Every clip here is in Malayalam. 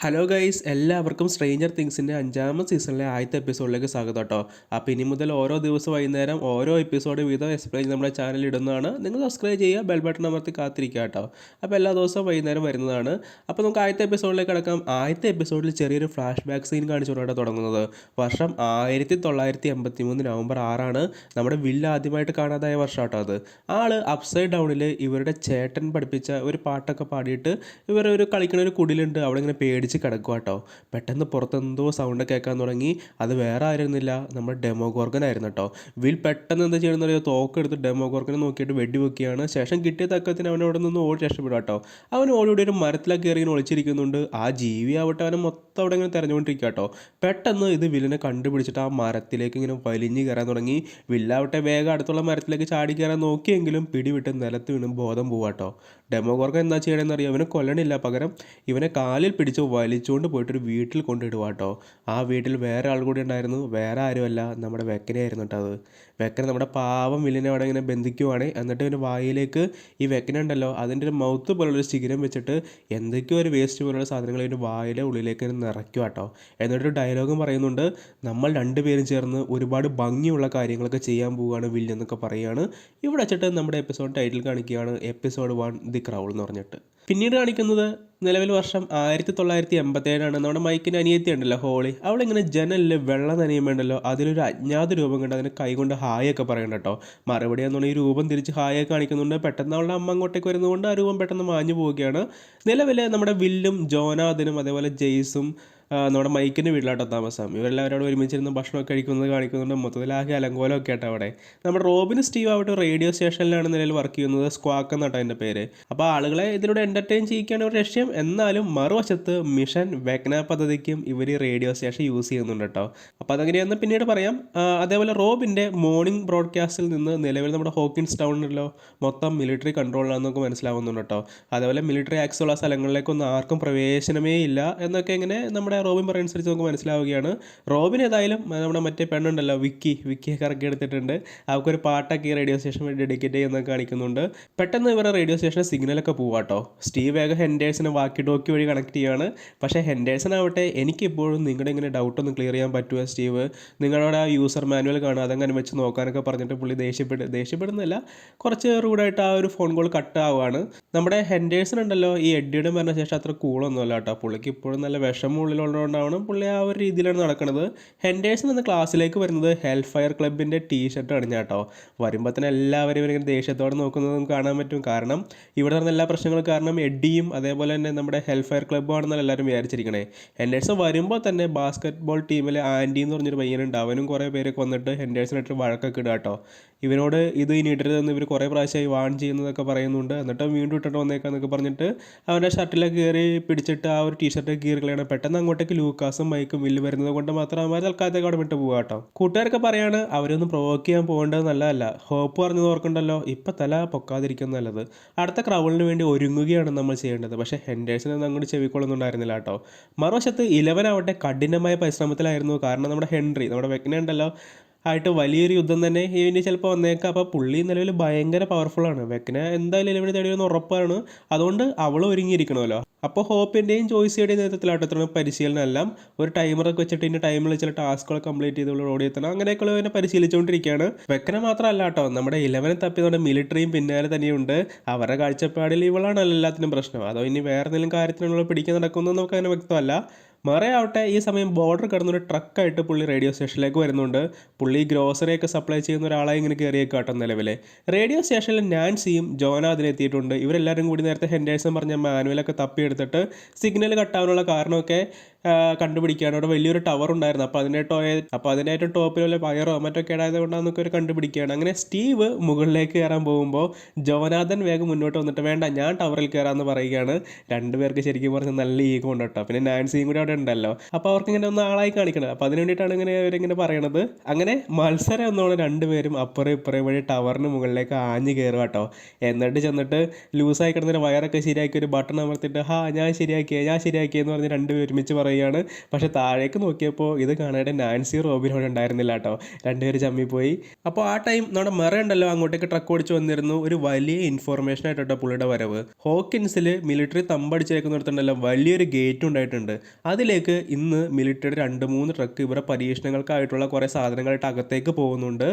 ഹലോ ഗൈസ് എല്ലാവർക്കും സ്ട്രേഞ്ചർ തിങ്സിന്റെ അഞ്ചാമത്തെ സീസണിലെ ആദ്യത്തെ എപ്പിസോഡിലേക്ക് സ്വാഗതം കേട്ടോ അപ്പോൾ ഇനി മുതൽ ഓരോ ദിവസം വൈകുന്നേരം ഓരോ എപ്പിസോഡ് വീതം എക്സ്പ്ലെയിൻ നമ്മുടെ ചാനൽ ഇടുന്നതാണ്. നിങ്ങൾ സബ്സ്ക്രൈബ് ചെയ്യുക ബെൽ ബട്ടൺ അമർത്തി കാത്തിരിക്കുക കേട്ടോ അപ്പോൾ എല്ലാ ദിവസവും വൈകുന്നേരം വരുന്നതാണ്. അപ്പോൾ നമുക്ക് ആദ്യത്തെ എപ്പിസോഡിലേക്ക് കിടക്കാം. ആദ്യത്തെ എപ്പിസോഡിൽ ചെറിയൊരു ഫ്ലാഷ് ബാക്ക് സീൻ കാണിച്ചുകൊണ്ടാണ് തുടങ്ങുന്നത്. വർഷം ആയിരത്തി തൊള്ളായിരത്തി എൺപത്തി മൂന്ന് നവംബർ ആറാണ്. നമ്മുടെ വില്ല് ആദ്യമായിട്ട് കാണാതായ വർഷം കേട്ടോ അത്. ആൾ അപ്സൈഡ് ഡൗണിൽ ഇവരുടെ ചേട്ടൻ പഠിപ്പിച്ച ഒരു പാട്ടൊക്കെ പാടിയിട്ട് ഇവർ ഒരു കളിക്കണ ഒരു കുടിലുണ്ട്. അവിടെ ഇങ്ങനെ പേടിച്ച് കിടക്കുക കേട്ടോ പെട്ടെന്ന് പുറത്തെന്തോ സൗണ്ട് കേൾക്കാൻ തുടങ്ങി. അത് വേറെ ആയിരുന്നില്ല. നമ്മുടെ ഡെമോഗോർഗൻ ആയിരുന്നു കേട്ടോ വിൽ പെട്ടെന്ന് എന്താ ചെയ്യണമെന്ന് അറിയോ? തോക്കെടുത്ത് ഡെമോഗോർഗനെ നോക്കിയിട്ട് വെടി വെക്കുകയാണ്. ശേഷം കിട്ടിയ തക്കത്തിന് അവൻ അവിടെ നിന്ന് ഓടി രക്ഷപ്പെടുക കേട്ടോ അവൻ ഓടി ഒരു മരത്തിലൊക്കെ കയറി ഒളിച്ചിരിക്കുന്നുണ്ട്. ആ ജീവി ആവട്ടെ അവനെ മൊത്തം അവിടെ ഇങ്ങനെ തെരഞ്ഞുകൊണ്ടിരിക്കുക കേട്ടോ പെട്ടെന്ന് ഇത് വില്ലിനെ കണ്ടുപിടിച്ചിട്ട് ആ മരത്തിലേക്ക് ഇങ്ങനെ വലിഞ്ഞ് കയറാൻ തുടങ്ങി. വില്ലാവട്ടെ വേഗം അടുത്തുള്ള മരത്തിലേക്ക് ചാടി കയറാൻ നോക്കിയെങ്കിലും പിടിവിട്ട് നിലത്ത് വീണ് ബോധം പോവാട്ടോ ഡെമോഗോർഗൻ എന്താ ചെയ്യണമെന്ന് അറിയാം? അവനെ കൊല്ലണില്ല പകരം. ഇവനെ കാലിൽ പിടിച്ച് വലിച്ചുകൊണ്ട് പോയിട്ട് ഒരു വീട്ടിൽ കൊണ്ടിടുക കേട്ടോ ആ വീട്ടിൽ വേറെ ആൾ കൂടി ഉണ്ടായിരുന്നു. വേറെ ആരുമല്ല. നമ്മുടെ വെക്കനെയായിരുന്നു കേട്ടോ അത്. വെക്കനെ നമ്മുടെ പാവം വില്ലിനെ അവിടെ ഇങ്ങനെ ബന്ധിക്കുവാണ്. എന്നിട്ട് ഇവന്റെ വായിലേക്ക് ഈ വെക്കന ഉണ്ടല്ലോ അതിന്റെ ഒരു മൗത്ത് പോലുള്ളൊരു ശിഖരം വെച്ചിട്ട് എന്തൊക്കെയോ ഒരു വേസ്റ്റ് പോലുള്ള സാധനങ്ങൾ ഇതിന്റെ വായിലെ ഉള്ളിലേക്ക് ഇങ്ങനെ നിറയ്ക്കുക കേട്ടോ എന്നിട്ടൊരു ഡയലോഗും പറയുന്നുണ്ട്. നമ്മൾ രണ്ടുപേരും ചേർന്ന് ഒരുപാട് ഭംഗിയുള്ള കാര്യങ്ങളൊക്കെ ചെയ്യാൻ പോവുകയാണ് വില്ലെന്നൊക്കെ പറയുകയാണ് ഇവിടെ വെച്ചിട്ട് നമ്മുടെ എപ്പിസോഡ് ടൈറ്റിൽ കാണിക്കുകയാണ് എപ്പിസോഡ് വൺ ദി ക്രൗൾ എന്ന് പറഞ്ഞിട്ട്. പിന്നീട് കാണിക്കുന്നത് നിലവിൽ വർഷം ആയിരത്തി തൊള്ളായിരത്തി എൺപത്തേഴാണ് നമ്മുടെ മൈക്കിന്റെ അനിയത്തി ഉണ്ടല്ലോ ഹോളി. അവളിങ്ങനെ ജനലിൽ വെള്ളം നനയുമ്പോണ്ടല്ലോ അതിലൊരു അജ്ഞാത രൂപം കണ്ട് അതിനെ കൈകൊണ്ട് ഹായ് ഒക്കെ പറയണ്ട കേട്ടോ. മറുപടി എന്നുള്ള ഈ രൂപം തിരിച്ച് ഹായ് ഒക്കെ കാണിക്കുന്നുണ്ട്. പെട്ടെന്ന് അവളുടെ അമ്മ അങ്ങോട്ടേക്ക് വരുന്നതുകൊണ്ട് ആ രൂപം പെട്ടെന്ന് മാഞ്ഞു പോവുകയാണ് നിലവിൽ നമ്മുടെ വില്ലും ജോനാഥനും അതേപോലെ ജെയ്സും നമ്മുടെ മൈക്കിന്റെ വീട്ടിലാട്ടോ താമസം. ഇവരെല്ലാവരോട് ഒരുമിച്ചിരുന്ന് ഭക്ഷണമൊക്കെ കഴിക്കുന്നത് കാണിക്കുന്നുണ്ട്. മൊത്തത്തിൽ ആകെ അലങ്കോലമൊക്കെ ആട്ടോ അവിടെ. നമ്മുടെ റോബിൻ സ്റ്റീവ് ആവട്ടെ റേഡിയോ സ്റ്റേഷനിലാണ് നിലയിൽ വർക്ക് ചെയ്യുന്നത്. സ്ക്വാക്ക് എന്നാട്ടോ എന്റെ പേര്. അപ്പോൾ ആളുകളെ ഇതിലൂടെ എന്റർടൈൻ ചെയ്യിക്കുകയാണ് ഒരു ലക്ഷ്യം. എന്നാലും മറുവശത്ത് മിഷൻ വെഗ്ന പദ്ധതിക്കും ഇവർ റേഡിയോ സ്റ്റേഷൻ യൂസ് ചെയ്യുന്നുണ്ട് കേട്ടോ. അപ്പോൾ അതെങ്ങനെയാണെന്ന് പിന്നീട് പറയാം. അതേപോലെ റോബിന്റെ മോർണിംഗ് ബ്രോഡ്കാസ്റ്റിൽ നിന്ന് നിലവിൽ നമ്മുടെ ഹോക്കിൻസ് ടൗണിലോ മൊത്തം മിലിറ്ററി കൺട്രോളിലാണെന്നൊക്കെ മനസ്സിലാവുന്നുണ്ട് കേട്ടോ. അതേപോലെ മിലിറ്ററി ആക്സുള്ള സ്ഥലങ്ങളിലേക്കൊന്നും ആർക്കും പ്രവേശനമേ ഇല്ല എന്നൊക്കെ ഇങ്ങനെ നമ്മുടെ റോബിൻ പറയുന്ന അനുസരിച്ച് നമുക്ക് മനസ്സിലാവുകയാണ്. റോബിൻ ഏതായാലും നമ്മുടെ മറ്റേ പെണ്ണുണ്ടല്ലോ വിക്കി. വിക്കിയൊക്കെ ഇറക്കി എടുത്തിട്ടുണ്ട്. അവർക്കൊരു പാട്ടൊക്കെ ഈ റേഡിയോ സ്റ്റേഷൻ ഡെഡിക്കേറ്റ് ചെയ്യുന്നതൊക്കെ കാണിക്കുന്നുണ്ട്. പെട്ടെന്ന് ഇവരുടെ റേഡിയോ സ്റ്റേഷൻ സിഗ്നലൊക്കെ പോവാട്ടോ. സ്റ്റീവ് വേഗ ഹെൻഡേഴ്സിനെ വാക്കി ടോക്കി വഴി കണക്ട് ചെയ്യുകയാണ് പക്ഷേ ഹെൻഡേഴ്സൺ ആവട്ടെ എനിക്കിപ്പോഴും നിങ്ങളുടെ ഇങ്ങനെ ഡൗട്ട് ഒന്ന് ക്ലിയർ ചെയ്യാൻ പറ്റുമോ സ്റ്റീവ്? നിങ്ങളുടെ ആ യൂസർ മാനുവൽ കാണുക അതങ്ങനെ വെച്ച് നോക്കാനൊക്കെ പറഞ്ഞിട്ട് പുള്ളി ദേഷ്യപ്പെട്ട് ദേഷ്യപ്പെടുന്നില്ല കുറച്ച് റൂഡായിട്ട് ആ ഒരു ഫോൺ കോൾ കട്ട് ആവുകയാണ് നമ്മുടെ ഹെൻഡേഴ്സൺ ഉണ്ടല്ലോ ഈ എഡ്ഡിയുടെ മരണ ശേഷം അത്ര കൂളൊന്നുമല്ല കേട്ടോ. പുള്ളിക്ക് ഇപ്പോഴും നല്ല വിഷമം ഉള്ളിലുള്ളതുകൊണ്ടാണ് പുള്ളി ആ ഒരു രീതിയിലാണ് നടക്കുന്നത് ഹെൻഡേഴ്സൺ എന്ന ക്ലാസ്സിലേക്ക് വരുന്നത് ഹെൽഫ് ഫയർ ക്ലബിന്റെ ടീ ഷർട്ട് അണിഞ്ഞ കേട്ടോ വരുമ്പോൾ തന്നെ എല്ലാവരും ഇവരിങ്ങനെ ദേഷ്യത്തോടെ നോക്കുന്നത് നമുക്ക് കാണാൻ പറ്റും. കാരണം ഇവിടെ നടന്ന എല്ലാ പ്രശ്നങ്ങളും കാരണം എഡിയും അതേപോലെ തന്നെ നമ്മുടെ ഹെൽഫ് ഫയർ ക്ലബ്ബും ആണെന്നാണ് എല്ലാവരും വിചാരിച്ചിരിക്കണേ. ഹെൻഡേഴ്സൺ വരുമ്പോൾ തന്നെ ബാസ്കറ്റ്ബോൾ ടീമിലെ ആന്റി എന്ന് പറഞ്ഞൊരു പയ്യനുണ്ട്. അവനും കുറേ പേരൊക്കെ വന്നിട്ട് ഹെൻഡേഴ്സിനായിട്ട് വഴക്കൊക്കെ ഇടുക കേട്ടോ ഇവനോട് ഇത് ഇനി ഇടരുതെന്ന് ഇവർ കുറേ പ്രാവശ്യമായി വാൺ ചെയ്യുന്നതൊക്കെ പറയുന്നുണ്ട്. എന്നിട്ട് വീണ്ടും ഇട്ടിട്ട് വന്നേക്കാന്നൊക്കെ പറഞ്ഞിട്ട് അവന്റെ ഷർട്ടിലൊക്കെ കയറി പിടിച്ചിട്ട് ആ ഒരു ടീഷർട്ട് കീറി കളയണം. പെട്ടെന്ന് അങ്ങോട്ടേക്ക് ലൂക്കാസും മൈക്കും വില്ല് വരുന്നത് കൊണ്ട് മാത്രം അവന്മാർ തൽക്കാലത്തേക്ക് അവിടെ വിട്ട് പോകാം കേട്ടോ. കൂട്ടുകാരൊക്കെ പറയാണ് അവരൊന്നും പ്രൊവോക്ക് ചെയ്യാൻ പോകേണ്ടത് നല്ലതല്ല. ഹോപ്പ് പറഞ്ഞത് ഓർക്കണ്ടല്ലോ? ഇപ്പം തല പൊക്കാതിരിക്കും നല്ലത്. അടുത്ത ക്രൗളിന് വേണ്ടി ഒരുങ്ങുകയാണ് നമ്മൾ ചെയ്യേണ്ടത്. പക്ഷേ ഹെൻഡേഴ്സിനൊന്നും അങ്ങോട്ട് ചെവിക്കൊള്ളുന്നുണ്ടായിരുന്നില്ല കേട്ടോ. മറുവശത്ത് ഇലവൻ ആവട്ടെ കഠിനമായ പരിശ്രമത്തിലായിരുന്നു. കാരണം നമ്മുടെ ഹെൻറി നമ്മുടെ വെക്കിനെ ഉണ്ടല്ലോ ആയിട്ട് വലിയൊരു യുദ്ധം തന്നെ ഇവന് ചിലപ്പോൾ വന്നേക്കാം. അപ്പോൾ പുള്ളി നിലവിൽ ഭയങ്കര പവർഫുള്ളാണ് വെക്കിനെ എന്തായാലും ഇലവിടെ തേടിയെന്ന് ഉറപ്പാണ്. അതുകൊണ്ട് അവൾ ഒരുങ്ങിയിരിക്കണമല്ലോ. അപ്പോൾ ഹോപ്പിന്റെയും ജോയ്സിയുടെയും നേതൃത്വത്തിലാട്ടോ ഇത്രയും പരിശീലനം എല്ലാം. ഒരു ടൈമറൊക്കെ വെച്ചിട്ട് ഇതിന്റെ ടൈമിൽ ചില ടാസ്കുകൾ കംപ്ലീറ്റ് ഓടിയെത്തണം. അങ്ങനെയൊക്കെ ഇവനെ പരിശീലിച്ചുകൊണ്ടിരിക്കുകയാണ് വെക്കനെ മാത്രമല്ല കേട്ടോ നമ്മുടെ ഇലവനെ തപ്പി നമ്മുടെ മിലിറ്ററിയും പിന്നാലെ തന്നെയുണ്ട്. അവരുടെ കാഴ്ചപ്പാടിൽ ഇവളാണല്ലോ എല്ലാത്തിനും പ്രശ്നം. അതോ ഇനി വേറെ എന്തെങ്കിലും കാര്യത്തിനുള്ള പിടിക്കാൻ നടക്കുന്നത് നമുക്ക് അങ്ങനെ വ്യക്തമല്ല. മറയാവട്ടെ ഈ സമയം ബോർഡർ കടന്നൊരു ട്രക്കായിട്ട് പുള്ളി റേഡിയോ സ്റ്റേഷനിലേക്ക് വരുന്നുണ്ട്. പുള്ളി ഗ്രോസറിയൊക്കെ സപ്ലൈ ചെയ്യുന്ന ഒരാളായി ഇങ്ങനെ കയറിയേക്കാട്ടോ നിലവിലെ. റേഡിയോ സ്റ്റേഷനിൽ നാൻസിയും ജോനാദിനെ എത്തിയിട്ടുണ്ട് ഇവരെല്ലാവരും കൂടി നേരത്തെ ഹെൻഡേഴ്സൺ പറഞ്ഞ മാനുവലൊക്കെ തപ്പിയെടുത്തിട്ട് സിഗ്നൽ കട്ടാവാനുള്ള കാരണമൊക്കെ കണ്ടുപിടിക്കുകയാണ്. അവിടെ വലിയൊരു ടവർ ഉണ്ടായിരുന്നു. അപ്പോൾ അതിന്റെ ടോ അപ്പോൾ അതിന്റെ ഏറ്റവും ടോപ്പിൽ വല്ല പയറോ കേടായത് ആയതുകൊണ്ടാണെന്നൊക്കെ ഒരു കണ്ടുപിടിക്കുകയാണ്. അങ്ങനെ സ്റ്റീവ് മുകളിലേക്ക് കയറാൻ പോകുമ്പോൾ ജോനാഥൻ വേഗം മുന്നോട്ട് വന്നിട്ട് വേണ്ട ഞാൻ ടവറിൽ കയറാമെന്ന് പറയുകയാണ്. രണ്ടുപേർക്ക് ശരിക്കും പറഞ്ഞാൽ നല്ല ഈഗോ ഉണ്ട് കേട്ടോ പിന്നെ നാൻസിയും കൂടി അവിടെ ഉണ്ടല്ലോ. അപ്പോൾ അവർക്ക് ഇങ്ങനെ ഒന്ന് ആളായി കാണിക്കണം അപ്പോൾ അതിന് വേണ്ടിയിട്ടാണ് ഇങ്ങനെ അവരിങ്ങനെ പറയണത്. അങ്ങനെ മത്സരം എന്നോണം രണ്ടുപേരും അപ്പുറം ഇപ്പുറം വഴി ടവറിന് മുകളിലേക്ക് ആഞ്ഞു കയറുക കേട്ടോ എന്നിട്ട് ചെന്നിട്ട് ലൂസായി കിടന്നൊരു വയറൊക്കെ ശരിയാക്കി ഒരു ബട്ടൺ അമർത്തിയിട്ട് ഹാ ഞാൻ ശരിയാക്കിയ ഞാൻ ശരിയാക്കിയെന്ന് പറഞ്ഞ് രണ്ടുപേരും ഒരുമിച്ച് പറയുക കളിയാണ് പക്ഷെ താഴേക്ക് നോക്കിയപ്പോൾ ഇത് കാണാനായിട്ട് നാൻസി റോബിൻ അവിടെ ഉണ്ടായിരുന്നില്ല കേട്ടോ. രണ്ടുപേര് പോയി. അപ്പോൾ ആ ടൈം നമ്മുടെ മെറ ഉണ്ടല്ലോ അങ്ങോട്ടേക്ക് ട്രക്ക് ഓടിച്ച് വന്നിരുന്നു. ഒരു വലിയ ഇൻഫോർമേഷൻ ആയിട്ട് പുള്ളിയുടെ വരവ്. ഹോക്കിൻസിൽ മിലിറ്ററി തമ്പടിച്ചേക്കുന്നിടത്തുണ്ടല്ലോ വലിയൊരു ഗേറ്റ് ഉണ്ടായിട്ടുണ്ട്. അതിലേക്ക് ഇന്ന് മിലിറ്ററിയുടെ രണ്ട് മൂന്ന് ട്രക്ക് ഇവരുടെ പരീക്ഷണങ്ങൾക്കായിട്ടുള്ള കുറേ സാധനങ്ങളായിട്ട് അകത്തേക്ക് പോകുന്നുണ്ട്.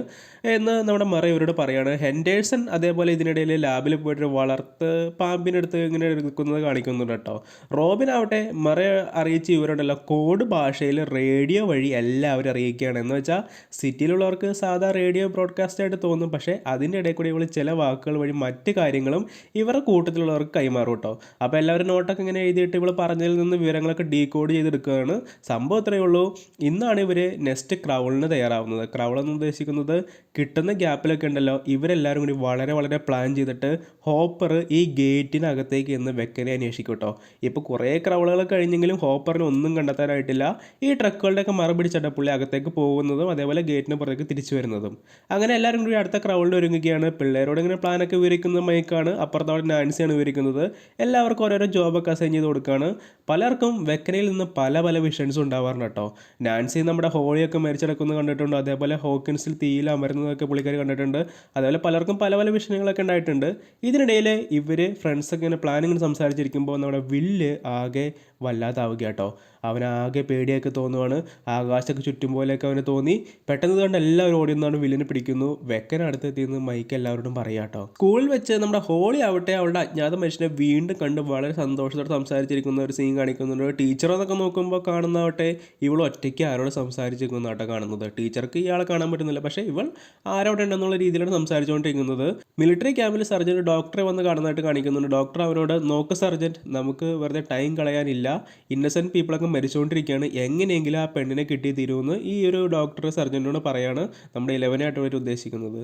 എന്ന് നമ്മുടെ മെറ ഇവരോട് പറയാണ്. ഹെൻഡേഴ്സൺ അതേപോലെ ഇതിനിടയിൽ ലാബിൽ പോയിട്ട് വളർത്ത് പാമ്പിനടുത്ത് ഇങ്ങനെ എടുക്കുന്നത് കാണിക്കുന്നുണ്ട് കേട്ടോ. റോബിൻ ആവട്ടെ മെറ അറിയിച്ച് ഇവരുണ്ടല്ലോ. കോഡ് ഭാഷയിൽ റേഡിയോ വഴി എല്ലാവരും അറിയിക്കുകയാണ്. എന്ന് വെച്ചാൽ സിറ്റിയിലുള്ളവർക്ക് സാധാ റേഡിയോ ബ്രോഡ്കാസ്റ്റ് ആയിട്ട് തോന്നും. പക്ഷേ അതിന്റെ ഇടയിൽ കൂടി ഇവൾ ചില വാക്കുകൾ വഴി മറ്റ് കാര്യങ്ങളും ഇവരുടെ കൂട്ടത്തിലുള്ളവർക്ക് കൈമാറും കേട്ടോ അപ്പോൾ എല്ലാവരും നോട്ടൊക്കെ ഇങ്ങനെ എഴുതിയിട്ട് ഇവൾ പറഞ്ഞതിൽ നിന്ന് വിവരങ്ങളൊക്കെ ഡീകോഡ് ചെയ്തെടുക്കുകയാണ്. സംഭവം ഇത്രയേ ഉള്ളൂ. ഇന്നാണ് ഇവർ നെക്സ്റ്റ് ക്രൗളിന് തയ്യാറാവുന്നത്. ക്രൗൾ എന്ന് ഉദ്ദേശിക്കുന്നത് കിട്ടുന്ന ഗ്യാപ്പിലൊക്കെ ഉണ്ടല്ലോ. ഇവരെല്ലാവരും കൂടി വളരെ വളരെ പ്ലാൻ ചെയ്തിട്ട് ഹോപ്പർ ഈ ഗേറ്റിനകത്തേക്ക് എന്ന് വെക്കനെ അന്വേഷിക്കും കേട്ടോ ഇപ്പോൾ കുറേ ക്രൗളുകൾ കഴിഞ്ഞെങ്കിലും ഹോപ്പറിന് ഒന്നും കണ്ടെത്താനായിട്ടില്ല. ഈ ട്രക്കുകളുടെയൊക്കെ മറ പുള്ളി അകത്തേക്ക് പോകുന്നതും അതേപോലെ ഗേറ്റിന് പുറത്തേക്ക് തിരിച്ചു വരുന്നതും. അങ്ങനെ എല്ലാവരും കൂടി അടുത്ത ക്രൗഡിൽ ഒരുങ്ങുകയാണ്. പിള്ളേരോട് ഇങ്ങനെ പ്ലാനൊക്കെ വിവരിക്കുന്ന മൈക്കാണ് അപ്പുറത്തോടെ നാൻസിയാണ് വിവരിക്കുന്നത്. എല്ലാവർക്കും ഓരോരോ ജോബൊക്കെ അസൈൻ ചെയ്ത് കൊടുക്കുകയാണ്. പലർക്കും വെക്കനയിൽ നിന്ന് പല പല വിഷൻസ് ഉണ്ടാവാറുണ്ട് കേട്ടോ. നാൻസി നമ്മുടെ ഹോളിയൊക്കെ മരിച്ചെടുക്കുന്നത് കണ്ടിട്ടുണ്ട്. അതേപോലെ ഹോക്കിൻസിൽ തീയിൽ അമരുന്നതൊക്കെ പുള്ളിക്കാർ കണ്ടിട്ടുണ്ട്. അതേപോലെ പലർക്കും പല പല വിഷയങ്ങളൊക്കെ ഉണ്ടായിട്ടുണ്ട്. ഇതിനിടയിൽ ഇവർ ഫ്രണ്ട്സൊക്കെ ഇങ്ങനെ പ്ലാനിങ്ങനെ സംസാരിച്ചിരിക്കുമ്പോൾ നമ്മുടെ വില്ല് ആകെ വല്ലാതാവുക കേട്ടോ അവനാകെ പേടിയൊക്കെ തോന്നുവാണ്. ആകാശമൊക്കെ ചുറ്റും പോലെയൊക്കെ അവന് തോന്നി. പെട്ടെന്ന് കണ്ട് എല്ലാവരും ഓടി നിന്നാണ് വില്ലിനെ പിടിക്കുന്നു. വെക്കൻ അടുത്തെത്തിയെന്ന് മൈക്ക് എല്ലാവരോടും പറയാം കേട്ടോ സ്കൂളിൽ വെച്ച് നമ്മുടെ ഹോളി ആവട്ടെ അവളുടെ അജ്ഞാത മനുഷ്യനെ വീണ്ടും കണ്ട് വളരെ സന്തോഷത്തോടെ സംസാരിച്ചിരിക്കുന്ന ഒരു സീൻ കാണിക്കുന്നുണ്ട്. ടീച്ചർ എന്നൊക്കെ നോക്കുമ്പോൾ കാണുന്നാവട്ടെ ഇവൾ ഒറ്റയ്ക്ക് ആരോട് സംസാരിച്ചിരിക്കുന്ന കാണുന്നത്. ടീച്ചർക്ക് ഇയാളെ കാണാൻ പറ്റുന്നില്ല. പക്ഷേ ഇവൾ ആരോടെ ഉണ്ടെന്നുള്ള രീതിയിലാണ് സംസാരിച്ചുകൊണ്ടിരിക്കുന്നത്. മിലിറ്ററി ക്യാമ്പിൽ സർജന്റ് ഡോക്ടറെ വന്ന് കാണുന്നതായിട്ട് കാണിക്കുന്നുണ്ട്. ഡോക്ടർ അവനോട് നോക്ക് സർജന്റ് നമുക്ക് വെറുതെ ടൈം കളയാനില്ല. ഇന്നസെന്റ് പീപ്പിളൊക്കെ മരിച്ചുകൊണ്ടിരിക്കുകയാണ്. എങ്ങനെയെങ്കിലും ആ പെണ്ണിനെ കിട്ടി തീരുമെന്ന് ഈ ഒരു ഡോക്ടർ സർജന്റിനോട് പറയാണ് നമ്മുടെ ഇലവനായിട്ട് അവർ ഉദ്ദേശിക്കുന്നത്.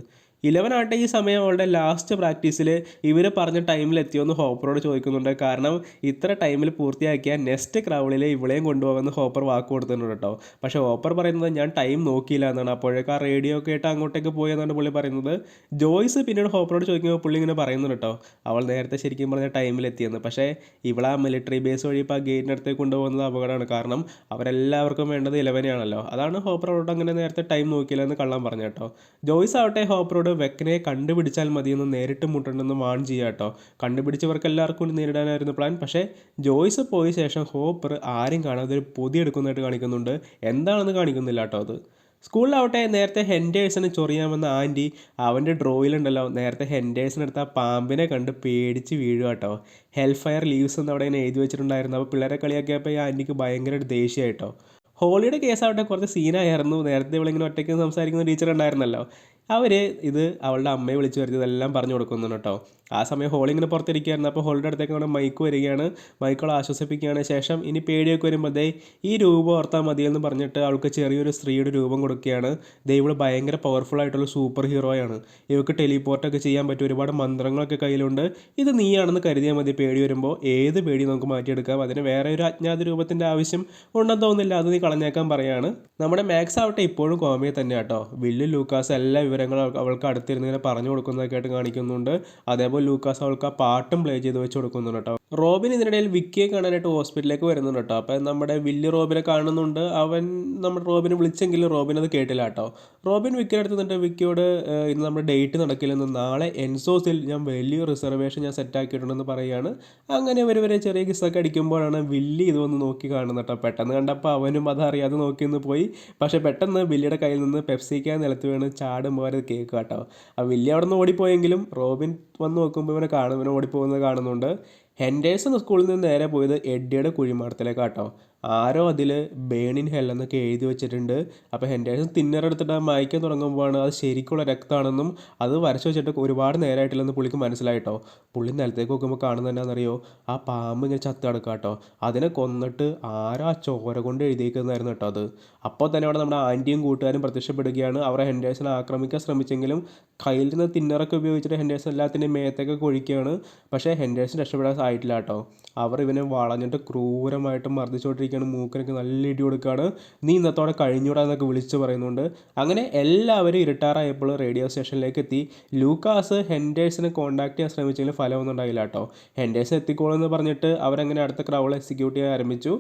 ഇലവൻ ആട്ടെ ഈ സമയം അവളുടെ ലാസ്റ്റ് പ്രാക്ടീസിൽ ഇവർ പറഞ്ഞ ടൈമിൽ എത്തിയോന്ന് ഹോപ്പറോട് ചോദിക്കുന്നുണ്ട്. കാരണം ഇത്ര ടൈമിൽ പൂർത്തിയാക്കിയാൽ നെക്സ്റ്റ് ക്രൗളിൽ ഇവളെയും കൊണ്ടുപോകുമെന്ന് ഹോപ്പർ വാക്ക് കൊടുത്തിട്ടുണ്ട് കേട്ടോ പക്ഷേ ഹോപ്പർ പറയുന്നത് ഞാൻ ടൈം നോക്കിയില്ല എന്നാണ്. അപ്പോഴേക്കും ആ റേഡിയോ ഒക്കെ അങ്ങോട്ടേക്ക് പോയി എന്നാണ് പുള്ളി പറയുന്നത്. ജോയ്സ് പിന്നീട് ഹോപ്പറോട് ചോദിക്കുമ്പോൾ പുള്ളി ഇങ്ങനെ പറയുന്നുണ്ട് കേട്ടോ അവൾ നേരത്തെ ശരിക്കും പറഞ്ഞ ടൈമിൽ എത്തിയെന്ന്. പക്ഷേ ഇവളെ മിലിറ്ററി ബേസ് വഴി ഇപ്പോൾ ആ ഗേറ്റിനടുത്തേക്ക് കൊണ്ടുപോകുന്നത് അപകടമാണ്. കാരണം അവരെല്ലാവർക്കും വേണ്ടത് ഇലവനെയാണല്ലോ. അതാണ് ഹോപ്പറോട് അങ്ങനെ നേരത്തെ ടൈം നോക്കിയില്ല എന്ന് കള്ളം പറഞ്ഞു കേട്ടോ ജോയ്സ് ആവട്ടെ ഹോപ്പറോട് വെക്കനെ കണ്ടുപിടിച്ചാൽ മതിയെന്ന് നേരിട്ട് മുട്ടണ്ടെന്ന് വാൺ ചെയ്യുക കേട്ടോ. കണ്ടുപിടിച്ചവർക്ക് എല്ലാവർക്കും നേരിടാനായിരുന്നു പ്ലാൻ. പക്ഷേ ജോയ്സ് പോയ ശേഷം ഹോപ്പർ ആരും കാണാതെ ഒരു പൊതി എടുക്കുന്നതായിട്ട് കാണിക്കുന്നുണ്ട്. എന്താണെന്ന് കാണിക്കുന്നില്ല കേട്ടോ അത്. സ്കൂളിലാവട്ടെ നേരത്തെ ഹെൻഡേഴ്സിന് ചൊറിയാമെന്ന ആന്റി അവന്റെ ഡ്രോയിലുണ്ടല്ലോ. നേരത്തെ ഹെൻഡേഴ്സിനെടുത്ത ആ പാമ്പിനെ കണ്ട് പേടിച്ച് വീഴുക കേട്ടോ. ഹെൽ ഫയർ ലീവ്സ് എന്ന് അവിടെ എഴുതി വെച്ചിട്ടുണ്ടായിരുന്നു. അപ്പോൾ പിള്ളേരെ കളിയാക്കിയപ്പോൾ ഈ ആന്റിക്ക് ഭയങ്കര ദേഷ്യമായിട്ടോ ഹോളിയുടെ കേസാവട്ടെ കുറച്ച് സീനായിരുന്നു നേരത്തെ ഇവളിങ്ങനെ ഒറ്റയ്ക്ക് സംസാരിക്കുന്ന ടീച്ചർ ഉണ്ടായിരുന്നല്ലോ. അവർ ഇത് അവളുടെ അമ്മയെ വിളിച്ചു വരുത്തി ഇതെല്ലാം പറഞ്ഞു കൊടുക്കുന്നുണ്ട് കേട്ടോ. ആ സമയം ഹോളിങ്ങനെ പുറത്തിരിക്കുകയായിരുന്നു. അപ്പോൾ ഹോളിന്റെ അടുത്തേക്ക് അവിടെ മൈക്ക് വരികയാണ്. മൈക്കോളെ ആശ്വസിപ്പിക്കുകയാണ്. ശേഷം ഇനി പേടിയൊക്കെ വരുമ്പോൾ ദേ ഈ രൂപം ഓർത്താൽ മതിയെന്ന് പറഞ്ഞിട്ട് അവൾക്ക് ചെറിയൊരു സ്ത്രീയുടെ രൂപം കൊടുക്കുകയാണ്. ദേ ഇവൾ ഭയങ്കര പവർഫുൾ ആയിട്ടുള്ള സൂപ്പർ ഹീറോയാണ് ഇവൾക്ക് ടെലിപ്പോർട്ടൊക്കെ ചെയ്യാൻ പറ്റും ഒരുപാട് മന്ത്രങ്ങളൊക്കെ കയ്യിലുണ്ട്. ഇത് നീയാണെന്ന് കരുതിയാൽ മതി. പേടി വരുമ്പോൾ ഏത് പേടി നമുക്ക് മാറ്റിയെടുക്കാം? അതിന് വേറെ ഒരു അജ്ഞാത രൂപത്തിന്റെ ആവശ്യം ഉണ്ടെന്ന് തോന്നുന്നില്ല. അത് നീ കളഞ്ഞേക്കാൻ പറയാണ്. നമ്മുടെ മാക്സ് ആവട്ടെ ഇപ്പോഴും കോമയെ തന്നെ കേട്ടോ. വില്ലു ലൂക്കാസ് എല്ലാ വിവരങ്ങളും അവൾക്ക് അവൾക്ക് അടുത്തിരുന്ന് ഇങ്ങനെ പറഞ്ഞു കൊടുക്കുന്നതൊക്കെ ആയിട്ട് കാണിക്കുന്നുണ്ട്. അതേപോലെ ലൂക്കാസ് അവൾക്ക് ആ പാട്ടും പ്ലേ ചെയ്ത് വെച്ച് കൊടുക്കുന്നുണ്ട് കേട്ടോ. റോബിൻ ഇതിനിടയിൽ വിക്കിയെ കാണാനായിട്ട് ഹോസ്പിറ്റലിലേക്ക് വരുന്നുണ്ട് കേട്ടോ. അപ്പം നമ്മുടെ വില്ലി റോബിനെ കാണുന്നുണ്ട്. അവൻ നമ്മുടെ റോബിനെ വിളിച്ചെങ്കിലും റോബിൻ അത് കേട്ടില്ല കേട്ടോ. റോബിൻ വിക്കിയുടെ അടുത്ത് നിന്നിട്ട് വിക്കിയോട് ഇന്ന് നമ്മുടെ ഡേറ്റ് നടക്കില്ലെന്ന് നാളെ എൻസോസിൽ ഞാൻ വലിയ റിസർവേഷൻ ഞാൻ സെറ്റ് ആക്കിയിട്ടുണ്ടെന്ന് പറയുകയാണ് അങ്ങനെ ഇവർ വരെ ചെറിയ കിസ്സൊക്കെ അടിക്കുമ്പോഴാണ് വില്ലി ഇത് വന്ന് നോക്കി കാണുന്നത് കേട്ടോ. പെട്ടെന്ന് കണ്ടപ്പോൾ അവനും അതറിയാതെ നോക്കി നിന്ന് പോയി. പക്ഷേ പെട്ടെന്ന് വില്ലിയുടെ കയ്യിൽ നിന്ന് പെപ്സിക്കാൻ നിലത്ത് വീണ് ചാടുമ്പോൾ അത് കേൾക്കുക കേട്ടോ. ആ വില്ലി അവിടെ നിന്ന് ഓടിപ്പോയെങ്കിലും റോബിൻ വന്ന് നോക്കുമ്പോൾ ഇവനെ കാണും ഇവനെ ഓടിപ്പോകുന്നത് കാണുന്നുണ്ട്. ഹെൻഡേഴ്സൺ സ്കൂളിൽ നിന്ന് നേരെ പോയത് എഡ്ഡിയുടെ കുഴിമാടത്തിലേക്കാട്ടോ. ആരോ അതിൽ ബേണിൻ ഹെൽ എന്നൊക്കെ എഴുതി വെച്ചിട്ടുണ്ട്. അപ്പോൾ ഹെൻഡേഴ്സൺ തിന്നറെടുത്തിട്ട് മായ്ക്കാൻ തുടങ്ങുമ്പോഴാണ് അത് ശരിക്കുള്ള രക്തമാണെന്നും അത് വരച്ചു വെച്ചിട്ട് ഒരുപാട് നേരമായിട്ടില്ലെന്ന് പുള്ളിക്ക് മനസ്സിലായിട്ടോ. പുള്ളി നിലത്തേക്ക് നോക്കുമ്പോൾ കാണുന്നത് എന്നാണെന്നറിയോ ആ പാമ്പ് ഇങ്ങനെ ചത്ത് കിടക്കാട്ടോ. കേട്ടോ അതിനെ കൊന്നിട്ട് ആരോ ആ ചോര കൊണ്ട് എഴുതിയേക്കുന്നതായിരുന്നു കേട്ടോ അത്. അപ്പോൾ തന്നെ അവിടെ നമ്മുടെ ആന്റിയും കൂട്ടുകാരും പ്രത്യക്ഷപ്പെടുകയാണ്. അവരെ ഹെൻഡേഴ്സനെ ആക്രമിക്കാൻ ശ്രമിച്ചെങ്കിലും കയ്യിൽ നിന്ന് തിന്നറൊക്കെ ഉപയോഗിച്ചിട്ട് ഹെൻഡേഴ്സ് എല്ലാത്തിന്റെയും മേത്തൊക്കെ കൊഴിക്കുകയാണ്. പക്ഷേ ഹെൻഡേഴ്സൺ രക്ഷപ്പെടാൻ ആയിട്ടില്ല കേട്ടോ. അവർ ഇവനെ വളഞ്ഞിട്ട് ക്രൂരമായിട്ട് മർദ്ദിച്ചുകൊണ്ടിരിക്കുകയാണ്. മൂക്കിനൊക്കെ നല്ല ഇടി കൊടുക്കുകയാണ്. നീ ഇന്നത്തോടെ കഴിഞ്ഞൂടാ എന്നൊക്കെ വിളിച്ചു പറയുന്നുണ്ട്. അങ്ങനെ എല്ലാവരും ഇരുട്ടാറായപ്പോൾ റേഡിയോ സ്റ്റേഷനിലേക്ക് എത്തി. ലൂക്കാസ് ഹെൻഡേഴ്സിനെ കോൺടാക്ട് ചെയ്യാൻ ശ്രമിച്ചെങ്കിലും ഫലമൊന്നും ഉണ്ടായില്ല കേട്ടോ. ഹെൻഡേഴ്സ് എത്തിക്കോളെന്ന് പറഞ്ഞിട്ട് അവരങ്ങനെ അടുത്ത ക്രൗഡ് എക്സിക്യൂട്ട് ചെയ്യാൻ ആരംഭിച്ചു.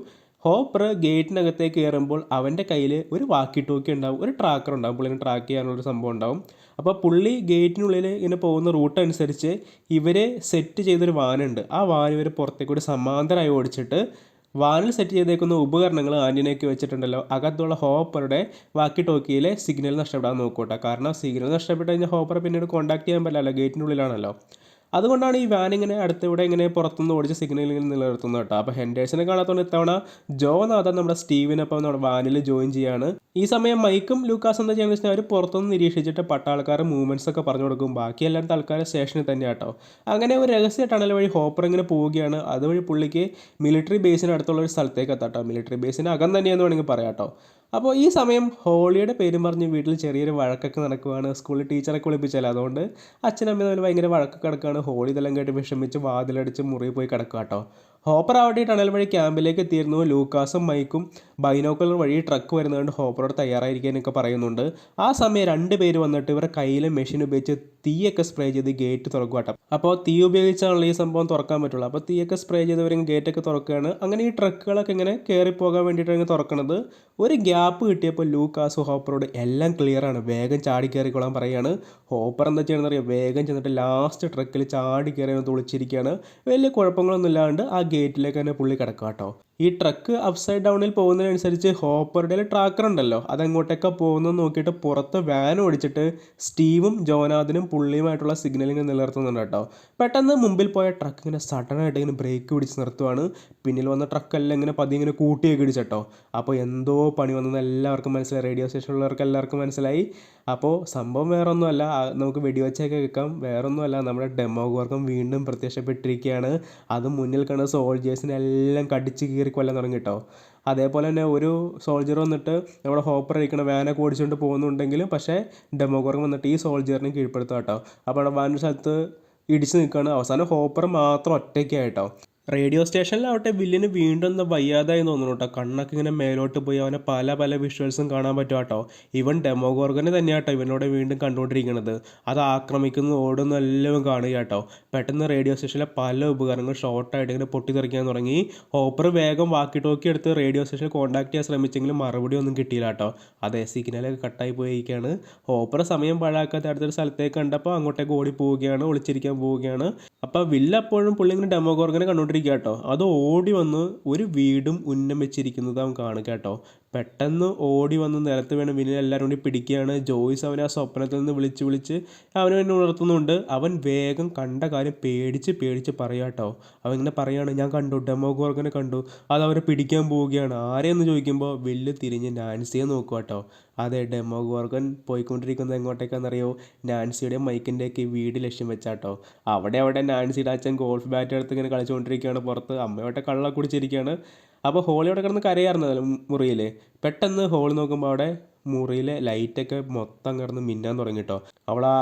ഹോപ്പർ ഗേറ്റിനകത്തേക്ക് കയറുമ്പോൾ അവന്റെ കയ്യിൽ ഒരു വാക്കി ടോക്കി ഉണ്ടാവും ഒരു ട്രാക്കർ ഉണ്ടാവും. പുള്ളിനെ ട്രാക്ക് ചെയ്യാനുള്ളൊരു സംഭവം ഉണ്ടാവും. അപ്പോൾ പുള്ളി ഗേറ്റിനുള്ളിൽ ഇങ്ങനെ പോകുന്ന റൂട്ട് അനുസരിച്ച് ഇവരെ സെറ്റ് ചെയ്തൊരു വാനുണ്ട്. ആ വാൻ ഇവർ പുറത്തേക്കൂടി സമാന്തരമായി ഓടിച്ചിട്ട് വാനിൽ സെറ്റ് ചെയ്തേക്കുന്ന ഉപകരണങ്ങൾ ആന്റിനയൊക്കെ വെച്ചിട്ടുണ്ടല്ലോ അകത്തുള്ള ഹോപ്പറുടെ വാക്കി ടോക്കിയിലെ സിഗ്നൽ നഷ്ടപ്പെടാൻ നോക്കൂട്ടോ കാരണം സിഗ്നൽ നഷ്ടപ്പെട്ട് കഴിഞ്ഞാൽ ഹോപ്പറെ പിന്നീട് കോൺടാക്ട് ചെയ്യാൻ പറ്റില്ലല്ലോ ഗേറ്റിനുള്ളിലാണല്ലോ. അതുകൊണ്ടാണ് ഈ വാൻ ഇങ്ങനെ അടുത്തിവിടെ ഇങ്ങനെ പുറത്തുനിന്ന് ഓടിച്ച് സിഗ്നലിൽ നിലനിർത്തുന്നത് കേട്ടോ. അപ്പോൾ ഹെൻഡേഴ്സിനെ കാണാത്തതുകൊണ്ട് ഇത്തവണ ജോ നാഥൻ നമ്മുടെ സ്റ്റീവിനൊപ്പം നമ്മുടെ വാനിൽ ജോയിൻ ചെയ്യാണ്. ഈ സമയം മൈക്കും ലൂക്കാസ് എന്താ ചെയ്യുന്നത് വെച്ചാൽ അവർ പുറത്തുനിന്ന് നിരീക്ഷിച്ചിട്ട് പട്ടാൾക്കാർ മൂവ്മെന്റ്സ് ഒക്കെ പറഞ്ഞു കൊടുക്കും. ബാക്കി എല്ലാം തൽക്കാലം സ്റ്റേഷനിൽ തന്നെ കേട്ടോ. അങ്ങനെ ഒരു രഹസ്യ ടണൽ വഴി ഹോപ്പർ ഇങ്ങനെ പോവുകയാണ്. അതുവഴി പുള്ളിക്ക് മിലിറ്ററി ബേസിന് അടുത്തുള്ള ഒരു സ്ഥലത്തേക്ക് എത്താം കേട്ടോ. മിലിറ്ററി ബേസിന് അകം തന്നെയെന്ന് വേണമെങ്കിൽ പറയാം കേട്ടോ. അപ്പോൾ ഈ സമയം ഹോളിയുടെ പേരും പറഞ്ഞ് വീട്ടിൽ ചെറിയൊരു വഴക്കൊക്കെ നടക്കുവാണ്. സ്കൂളിൽ ടീച്ചറെ വിളിപ്പിച്ചാൽ അതുകൊണ്ട് അച്ഛനമ്മ തമ്മിൽ ഭയങ്കര വഴക്കൊക്കെ നടക്കുകയാണ് ഹോളി ഇതെല്ലാം കേട്ട് വിഷമിച്ച് വാതിലടിച്ച് മുറിയിൽ പോയി കിടക്കുക കേട്ടോ. ഹോപ്പർ അവിടെ ടണൽ വഴി ക്യാമ്പിലേക്ക് എത്തിയിരുന്നു ലൂക്കാസും മൈക്കും. ബൈനോക്കുലർ വഴി ട്രക്ക് വരുന്നതുകൊണ്ട് ഹോപ്പറോട് തയ്യാറായിരിക്കാനൊക്കെ പറയുന്നുണ്ട്. ആ സമയം രണ്ട് പേര് വന്നിട്ട് ഇവരുടെ കയ്യിലെ മെഷീൻ ഉപയോഗിച്ച് തീയൊക്കെ സ്പ്രേ ചെയ്ത് ഗേറ്റ് തുറക്കുക കേട്ടോ അപ്പോൾ തീ ഉപയോഗിച്ചാണല്ലോ ഈ സംഭവം തുറക്കാൻ പറ്റുള്ളൂ. അപ്പോൾ തീയൊക്കെ സ്പ്രേ ചെയ്തവരെങ്കിൽ ഗേറ്റൊക്കെ തുറക്കുകയാണ്. അങ്ങനെ ഈ ട്രക്കുകളൊക്കെ ഇങ്ങനെ കയറി പോകാൻ വേണ്ടിയിട്ടാണ് തുറക്കുന്നത്. ഒരു ഗ്യാപ്പ് കിട്ടിയപ്പോൾ ലൂക്കാസ് ഹോപ്പറോട് എല്ലാം ക്ലിയറാണ് വേഗം ചാടി കയറിക്കോളാൻ പറയുകയാണ്. ഹോപ്പർ എന്താ ചെയ്യണമെന്ന് അറിയാം? വേഗം ചെന്നിട്ട് ലാസ്റ്റ് ട്രക്കിൽ ചാടി കയറി തുളിച്ചിരിക്കുകയാണ്. വലിയ കുഴപ്പങ്ങളൊന്നും ഇല്ലാണ്ട് ആ ഗേറ്റിലേക്ക് തന്നെ പുള്ളി കിടക്കുക കേട്ടോ ഈ ട്രക്ക് അപ്സൈഡ് ഡൗണിൽ പോകുന്നതിനനുസരിച്ച് ഹോപ്പറുടെ ട്രാക്കർ ഉണ്ടല്ലോ അതെങ്ങോട്ടൊക്കെ പോകുന്നത് നോക്കിയിട്ട് പുറത്ത് വാൻ ഓടിച്ചിട്ട് സ്റ്റീവും ജോനാഥനും പുള്ളിയുമായിട്ടുള്ള സിഗ്നലിംഗ് നിലനിർത്തുന്നുണ്ട് കേട്ടോ പെട്ടെന്ന് മുമ്പിൽ പോയ ട്രക്ക് ഇങ്ങനെ സഡനായിട്ട് ഇങ്ങനെ ബ്രേക്ക് പിടിച്ച് നിർത്തുവാണ്. പിന്നിൽ വന്ന ട്രക്കെല്ലാം ഇങ്ങനെ പതി ഇങ്ങനെ കൂട്ടിയൊക്കെ ഇടിച്ചട്ടോ അപ്പോൾ എന്തോ പണി വന്നെന്ന് എല്ലാവർക്കും മനസ്സിലായി. റേഡിയോ സ്റ്റേഷനിലുള്ളവർക്ക് എല്ലാവർക്കും മനസ്സിലായി. അപ്പോൾ സംഭവം വേറൊന്നുമല്ല. നമുക്ക് വെടിവെച്ചൊക്കെ കേൾക്കാം വേറൊന്നുമല്ല. നമ്മുടെ ഡെമോഗോർഗം വീണ്ടും പ്രത്യക്ഷപ്പെട്ടിരിക്കുകയാണ്. അത് മുന്നിൽ കണ്ട സോൾജേഴ്സിനെ എല്ലാം കടിച്ച് കീറി കൊല്ലാൻ തുടങ്ങി കേട്ടോ അതേപോലെ തന്നെ ഒരു സോൾജർ വന്നിട്ട് നമ്മുടെ ഹോപ്പർ ഇരിക്കുന്ന വാനൊക്കെ ഓടിച്ചുകൊണ്ട് പോകുന്നുണ്ടെങ്കിലും പക്ഷേ ഡെമോഗോർഗം വന്നിട്ട് ഈ സോൾജറിനെ കീഴ്പ്പെടുത്തുക കേട്ടോ അപ്പോൾ അവിടെ വാനൊരു സ്ഥലത്ത് ഇടിച്ച് നിൽക്കുകയാണ്. അവസാനം ഹോപ്പർ മാത്രം ഒറ്റയ്ക്കായിട്ടോ റേഡിയോ സ്റ്റേഷനിലാവട്ടെ വില്ലിന് വീണ്ടും ഒന്ന് വയ്യാതായി തോന്നുന്നു കേട്ടോ. കണ്ണൊക്കെ ഇങ്ങനെ മേലോട്ട് പോയി അവനെ പല പല വിഷ്വൽസും കാണാൻ പറ്റും കേട്ടോ. ഇവൻ ഡെമോഗോർഗനെ തന്നെയാണ് കേട്ടോ ഇവനോട് വീണ്ടും കണ്ടുകൊണ്ടിരിക്കുന്നത് അത് ആക്രമിക്കുന്നു ഓടുന്നു എല്ലാം കാണുക കേട്ടോ. പെട്ടെന്ന് റേഡിയോ സ്റ്റേഷനിലെ പല ഉപകരണങ്ങൾ ഷോർട്ടായിട്ട് ഇങ്ങനെ പൊട്ടിത്തെറിക്കാൻ തുടങ്ങി. ഓപ്പർ വേഗം വാക്കി ടോക്കി എടുത്ത് റേഡിയോ സ്റ്റേഷനിൽ കോൺടാക്ട് ചെയ്യാൻ ശ്രമിച്ചെങ്കിലും മറുപടി ഒന്നും കിട്ടിയില്ല കേട്ടോ. അതെ സിഗ്നലൊക്കെ കട്ടായി പോയിരിക്കുകയാണ്. ഓപ്പർ സമയം പാഴാക്കാത്ത അടുത്തൊരു സ്ഥലത്തേക്ക് കണ്ടപ്പോൾ അങ്ങോട്ടേക്ക് ഓടി പോവുകയാണ് ഒളിച്ചിരിക്കാൻ പോവുകയാണ്. അപ്പോൾ വില്ല അപ്പോഴും പുള്ളി ഇങ്ങനെ ഡെമോഗോർഗനെ കണ്ടുകൊണ്ടിരിക്കുക കേട്ടോ. അത് ഓടി വന്ന് ഒരു വീടും ഉന്നം വെച്ചിരിക്കുന്നത് അവൻ കാണുക കേട്ടോ. പെട്ടെന്ന് ഓടി വന്ന് നിലത്ത് വീണ് വിനിൽ എല്ലാവരും കൂടി പിടിക്കുകയാണ്. ജോയ്സ് അവനെ ആ സ്വപ്നത്തിൽ നിന്ന് വിളിച്ച് വിളിച്ച് അവനെ എന്നെ ഉണർത്തുന്നുണ്ട്. അവൻ വേഗം കണ്ട കാര്യം പേടിച്ച് പേടിച്ച് പറയുക കേട്ടോ. അവൻ ഇങ്ങനെ പറയാണ് ഞാൻ കണ്ടു ഡെമോഗോർഗനെ കണ്ടു. അത് അവരെ പിടിക്കാൻ പോവുകയാണ്. ആരെയെന്ന് ചോദിക്കുമ്പോൾ വില്ല് തിരിഞ്ഞ് നാൻസിയെ നോക്കുക കേട്ടോ. അതെ ഡെമോ ഗോർഗൻ പോയിക്കൊണ്ടിരിക്കുന്നത് എങ്ങോട്ടേക്കാണെന്നറിയോ? നാൻസിയുടെയും മൈക്കിന്റെയൊക്കെ വീട് ലക്ഷ്യം വെച്ചാട്ടോ. അവിടെ അവിടെ നാൻസിയുടെ അച്ഛൻ ഗോൾഫ് ബാറ്റ് എടുത്ത് ഇങ്ങനെ കളിച്ചുകൊണ്ടിരിക്കുകയാണ്. പുറത്ത് അമ്മയോട്ടെ കള്ള കുടിച്ചിരിക്കുകയാണ്. അപ്പോൾ ഹോളി അവിടെ കിടന്ന് കരയായിരുന്നു മുറിയിൽ പെട്ടെന്ന് ഹോളി നോക്കുമ്പോൾ അവിടെ മുറിയിലെ ലൈറ്റൊക്കെ മൊത്തം കിടന്ന് മിന്നാൻ തുടങ്ങി കേട്ടോ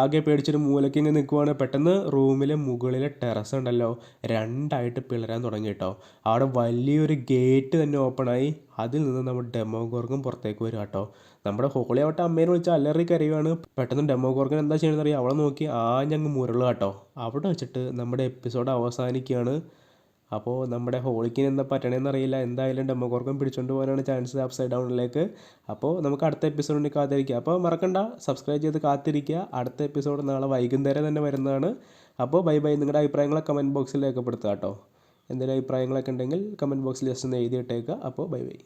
ആകെ പേടിച്ചൊരു മൂലയ്ക്ക് ഇങ്ങനെ നിൽക്കുവാണ്. പെട്ടെന്ന് റൂമിലെ മുകളിലെ ടെറസ് ഉണ്ടല്ലോ രണ്ടായിട്ട് പിളരാൻ തുടങ്ങി കേട്ടോ അവിടെ വലിയൊരു ഗേറ്റ് തന്നെ ഓപ്പണായി. അതിൽ നിന്ന് നമ്മൾ ഡെമോഗോർഗും പുറത്തേക്ക് വരും കേട്ടോ. നമ്മുടെ ഹോളി അവട്ടെ അമ്മേനെ വിളിച്ച് അല്ലറി കരയുവാണ്. പെട്ടെന്ന് ഡെമോഗോർഗൻ എന്താ ചെയ്യണമെന്ന് അറിയാം അവളെ നോക്കി ആഞ്ഞങ്ങ് മുരൾ കേട്ടോ. അവിടെ വെച്ചിട്ട് നമ്മുടെ എപ്പിസോഡ് അവസാനിക്കുകയാണ്. അപ്പോൾ നമ്മുടെ ഹോളിക്കിന് എന്താ പറ്റണേന്ന് അറിയില്ല. എന്തായാലും ഡെമോഗോർഗൻ പിടിച്ചുകൊണ്ട് പോകാനാണ് ചാൻസ് അപ്സൈഡ് ഡൗണിലേക്ക് അപ്പോൾ നമുക്ക് അടുത്ത എപ്പിസോഡിന് കാത്തിരിക്കുക അപ്പോൾ മറക്കണ്ട സബ്സ്ക്രൈബ് ചെയ്ത് കാത്തിരിക്കുക. അടുത്ത എപ്പിസോഡ് നാളെ വൈകുന്നേരം തന്നെ വരുന്നതാണ്. അപ്പോൾ ബൈ ബൈ. നിങ്ങളുടെ അഭിപ്രായങ്ങളൊക്കെ കമന്റ് ബോക്സിൽ രേഖപ്പെടുത്തുക കേട്ടോ. എന്തെങ്കിലും അഭിപ്രായങ്ങളൊക്കെ ഉണ്ടെങ്കിൽ കമന്റ് ബോക്സിൽ ജസ്റ്റ് ഒന്ന് എഴുതിയിട്ടേക്കുക. അപ്പോൾ ബൈ ബൈ.